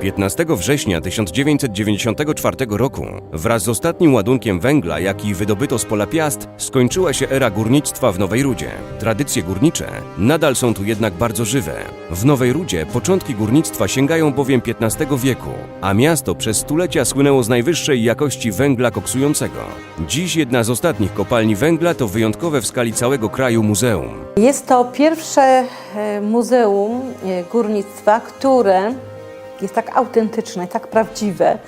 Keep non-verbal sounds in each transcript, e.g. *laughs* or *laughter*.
15 września 1994 roku wraz z ostatnim ładunkiem węgla, jaki wydobyto z pola Piast, skończyła się era górnictwa w Nowej Rudzie. Tradycje górnicze nadal są tu jednak bardzo żywe. W Nowej Rudzie początki górnictwa sięgają bowiem XV wieku, a miasto przez stulecia słynęło z najwyższej jakości węgla koksującego. Dziś jedna z ostatnich kopalni węgla to wyjątkowe w skali całego kraju muzeum. Jest to pierwsze e, muzeum e, górnictwa, które jest tak autentyczne, tak prawdziwe,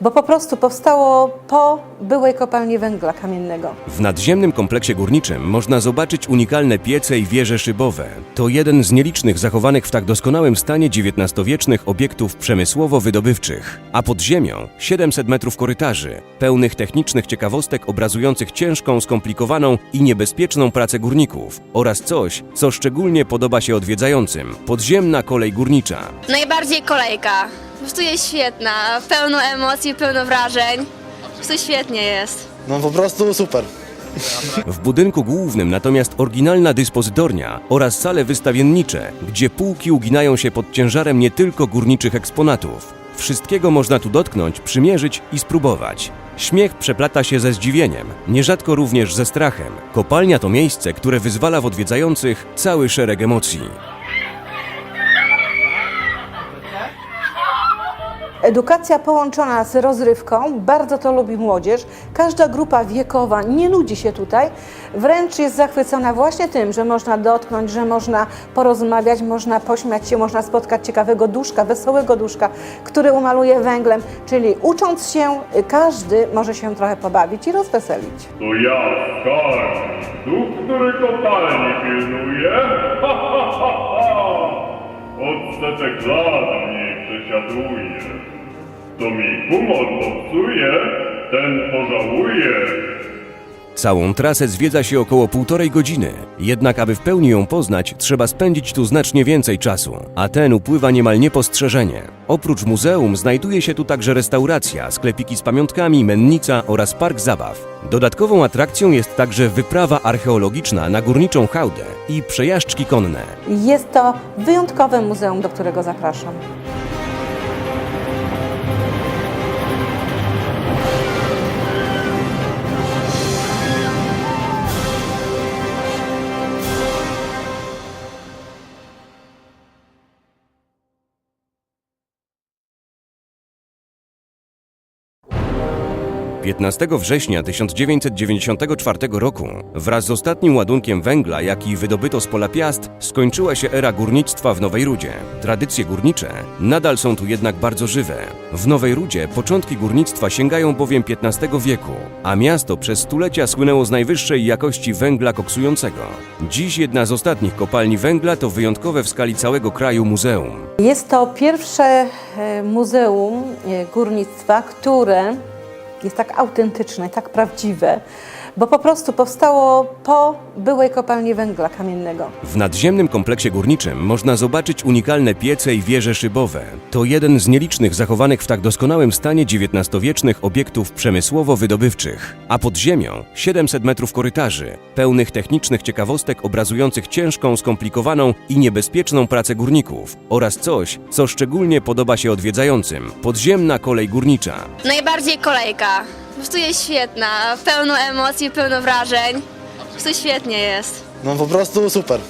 bo po prostu powstało po byłej kopalni węgla kamiennego. W nadziemnym kompleksie górniczym można zobaczyć unikalne piece i wieże szybowe. To jeden z nielicznych zachowanych w tak doskonałym stanie XIX-wiecznych obiektów przemysłowo-wydobywczych. A pod ziemią 700 metrów korytarzy, pełnych technicznych ciekawostek obrazujących ciężką, skomplikowaną i niebezpieczną pracę górników oraz coś, co szczególnie podoba się odwiedzającym podziemna kolej górnicza. Najbardziej kolejka. Po prostu jest świetna, pełno emocji, pełno wrażeń. Po prostu świetnie jest. No po prostu super. W budynku głównym natomiast oryginalna dyspozytornia oraz sale wystawiennicze, gdzie półki uginają się pod ciężarem nie tylko górniczych eksponatów. Wszystkiego można tu dotknąć, przymierzyć i spróbować. Śmiech przeplata się ze zdziwieniem, nierzadko również ze strachem. Kopalnia to miejsce, które wyzwala w odwiedzających cały szereg emocji. Edukacja połączona z rozrywką, bardzo to lubi młodzież. Każda grupa wiekowa nie nudzi się tutaj, wręcz jest zachwycona właśnie tym, że można dotknąć, że można porozmawiać, można pośmiać się, można spotkać ciekawego duszka, wesołego duszka, który umaluje węglem, czyli ucząc się, każdy może się trochę pobawić i rozweselić. To ja, Skarb, duch, który kopalni pilnuje? *laughs* Ha, ha, ha, ha! Od setek lat w niej przesiaduje. Kto mi humor popsuje, ten pożałuje. Całą trasę zwiedza się około półtorej godziny, jednak aby w pełni ją poznać, trzeba spędzić tu znacznie więcej czasu, a ten upływa niemal niepostrzeżenie. Oprócz muzeum znajduje się tu także restauracja, sklepiki z pamiątkami, mennica oraz park zabaw. Dodatkową atrakcją jest także wyprawa archeologiczna na górniczą hałdę i przejażdżki konne. Jest to wyjątkowe muzeum, do którego zapraszam. – 15 września 1994 roku wraz z ostatnim ładunkiem węgla, jaki wydobyto z pola Piast, skończyła się era górnictwa w Nowej Rudzie. Tradycje górnicze nadal są tu jednak bardzo żywe. W Nowej Rudzie początki górnictwa sięgają bowiem XV wieku, a miasto przez stulecia słynęło z najwyższej jakości węgla koksującego. Dziś jedna z ostatnich kopalni węgla to wyjątkowe w skali całego kraju muzeum. Jest to pierwsze e, muzeum e, górnictwa, które jest tak autentyczne, tak prawdziwe, bo po prostu powstało po byłej kopalni węgla kamiennego. W nadziemnym kompleksie górniczym można zobaczyć unikalne piece i wieże szybowe. To jeden z nielicznych zachowanych w tak doskonałym stanie XIX-wiecznych obiektów przemysłowo-wydobywczych. A pod ziemią 700 metrów korytarzy, pełnych technicznych ciekawostek obrazujących ciężką, skomplikowaną i niebezpieczną pracę górników oraz coś, co szczególnie podoba się odwiedzającym podziemna kolej górnicza. Najbardziej kolejka. Po prostu jest świetna, pełno emocji, pełno wrażeń. Po prostu świetnie jest. No po prostu super.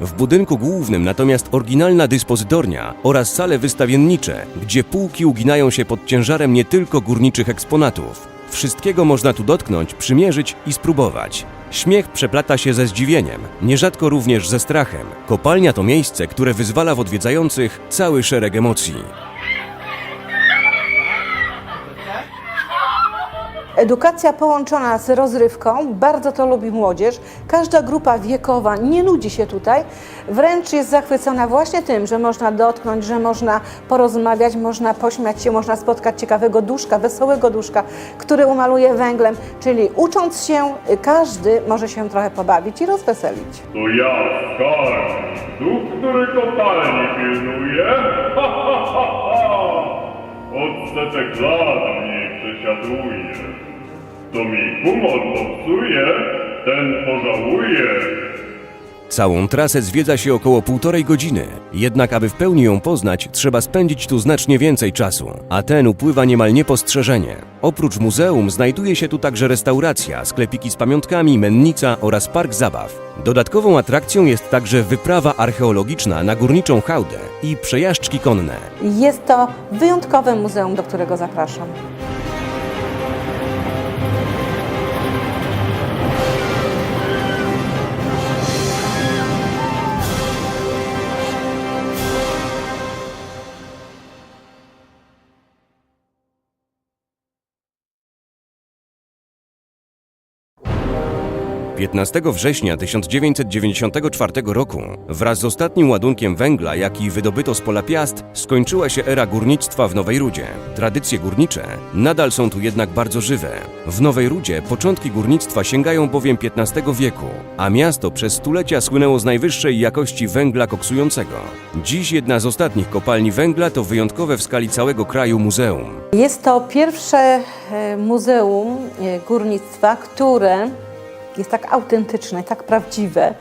W budynku głównym natomiast oryginalna dyspozytornia oraz sale wystawiennicze, gdzie półki uginają się pod ciężarem nie tylko górniczych eksponatów. Wszystkiego można tu dotknąć, przymierzyć i spróbować. Śmiech przeplata się ze zdziwieniem, nierzadko również ze strachem. Kopalnia to miejsce, które wyzwala w odwiedzających cały szereg emocji. Edukacja połączona z rozrywką, bardzo to lubi młodzież. Każda grupa wiekowa nie nudzi się tutaj, wręcz jest zachwycona właśnie tym, że można dotknąć, że można porozmawiać, można pośmiać się, można spotkać ciekawego duszka, wesołego duszka, który umaluje węglem, czyli ucząc się, każdy może się trochę pobawić i rozweselić. To ja, Skarb, duch, który kopalni pilnuje? *laughs* Ha, ha, ha, ha! Od setek lat przesiaduje. Kto mi humor popsuje, ten pożałuje. Całą trasę zwiedza się około półtorej godziny, jednak aby w pełni ją poznać, trzeba spędzić tu znacznie więcej czasu, a ten upływa niemal niepostrzeżenie. Oprócz muzeum znajduje się tu także restauracja, sklepiki z pamiątkami, mennica oraz park zabaw. Dodatkową atrakcją jest także wyprawa archeologiczna na górniczą hałdę i przejażdżki konne. Jest to wyjątkowe muzeum, do którego zapraszam. – 15 września 1994 roku wraz z ostatnim ładunkiem węgla, jaki wydobyto z pola Piast, skończyła się era górnictwa w Nowej Rudzie. Tradycje górnicze nadal są tu jednak bardzo żywe. W Nowej Rudzie początki górnictwa sięgają bowiem XV wieku, a miasto przez stulecia słynęło z najwyższej jakości węgla koksującego. Dziś jedna z ostatnich kopalni węgla to wyjątkowe w skali całego kraju muzeum. Jest to pierwsze e, muzeum e, górnictwa, które jest tak autentyczne, tak prawdziwe,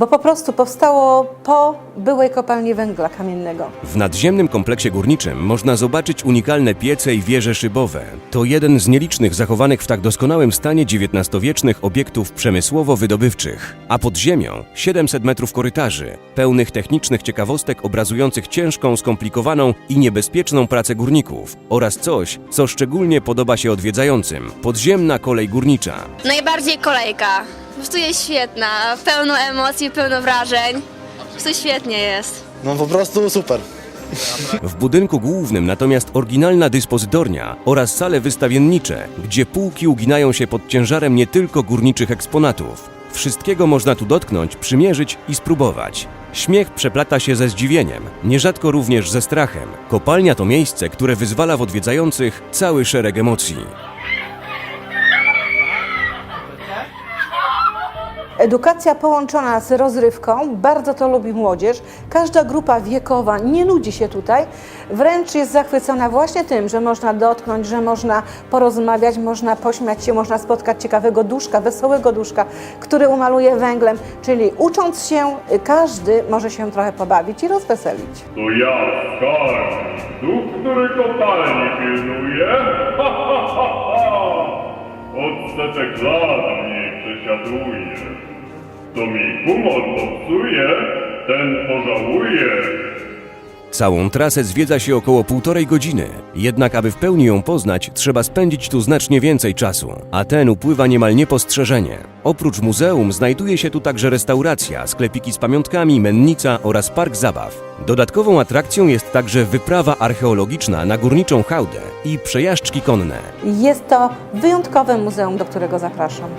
bo po prostu powstało po byłej kopalni węgla kamiennego. W nadziemnym kompleksie górniczym można zobaczyć unikalne piece i wieże szybowe. To jeden z nielicznych zachowanych w tak doskonałym stanie XIX-wiecznych obiektów przemysłowo-wydobywczych. A pod ziemią 700 metrów korytarzy, pełnych technicznych ciekawostek obrazujących ciężką, skomplikowaną i niebezpieczną pracę górników oraz coś, co szczególnie podoba się odwiedzającym podziemna kolej górnicza. Najbardziej kolejka. Po prostu jest świetna, pełno emocji, pełno wrażeń. Po prostu świetnie jest. No po prostu super. W budynku głównym natomiast oryginalna dyspozytornia oraz sale wystawiennicze, gdzie półki uginają się pod ciężarem nie tylko górniczych eksponatów. Wszystkiego można tu dotknąć, przymierzyć i spróbować. Śmiech przeplata się ze zdziwieniem, nierzadko również ze strachem. Kopalnia to miejsce, które wyzwala w odwiedzających cały szereg emocji. Edukacja połączona z rozrywką, bardzo to lubi młodzież. Każda grupa wiekowa nie nudzi się tutaj, wręcz jest zachwycona właśnie tym, że można dotknąć, że można porozmawiać, można pośmiać się, można spotkać ciekawego duszka, wesołego duszka, który umaluje węglem. Czyli ucząc się, każdy może się trochę pobawić i rozweselić. To ja, skarbnik, duch, który kopalni pilnuje. *laughs* Ha, ha, ha, ha. Od setek lat w niej przesiaduje. Kto mi humor popsuje, ten pożałuje. Całą trasę zwiedza się około półtorej godziny, jednak aby w pełni ją poznać, trzeba spędzić tu znacznie więcej czasu, a ten upływa niemal niepostrzeżenie. Oprócz muzeum znajduje się tu także restauracja, sklepiki z pamiątkami, mennica oraz park zabaw. Dodatkową atrakcją jest także wyprawa archeologiczna na górniczą hałdę i przejażdżki konne. Jest to wyjątkowe muzeum, do którego zapraszam.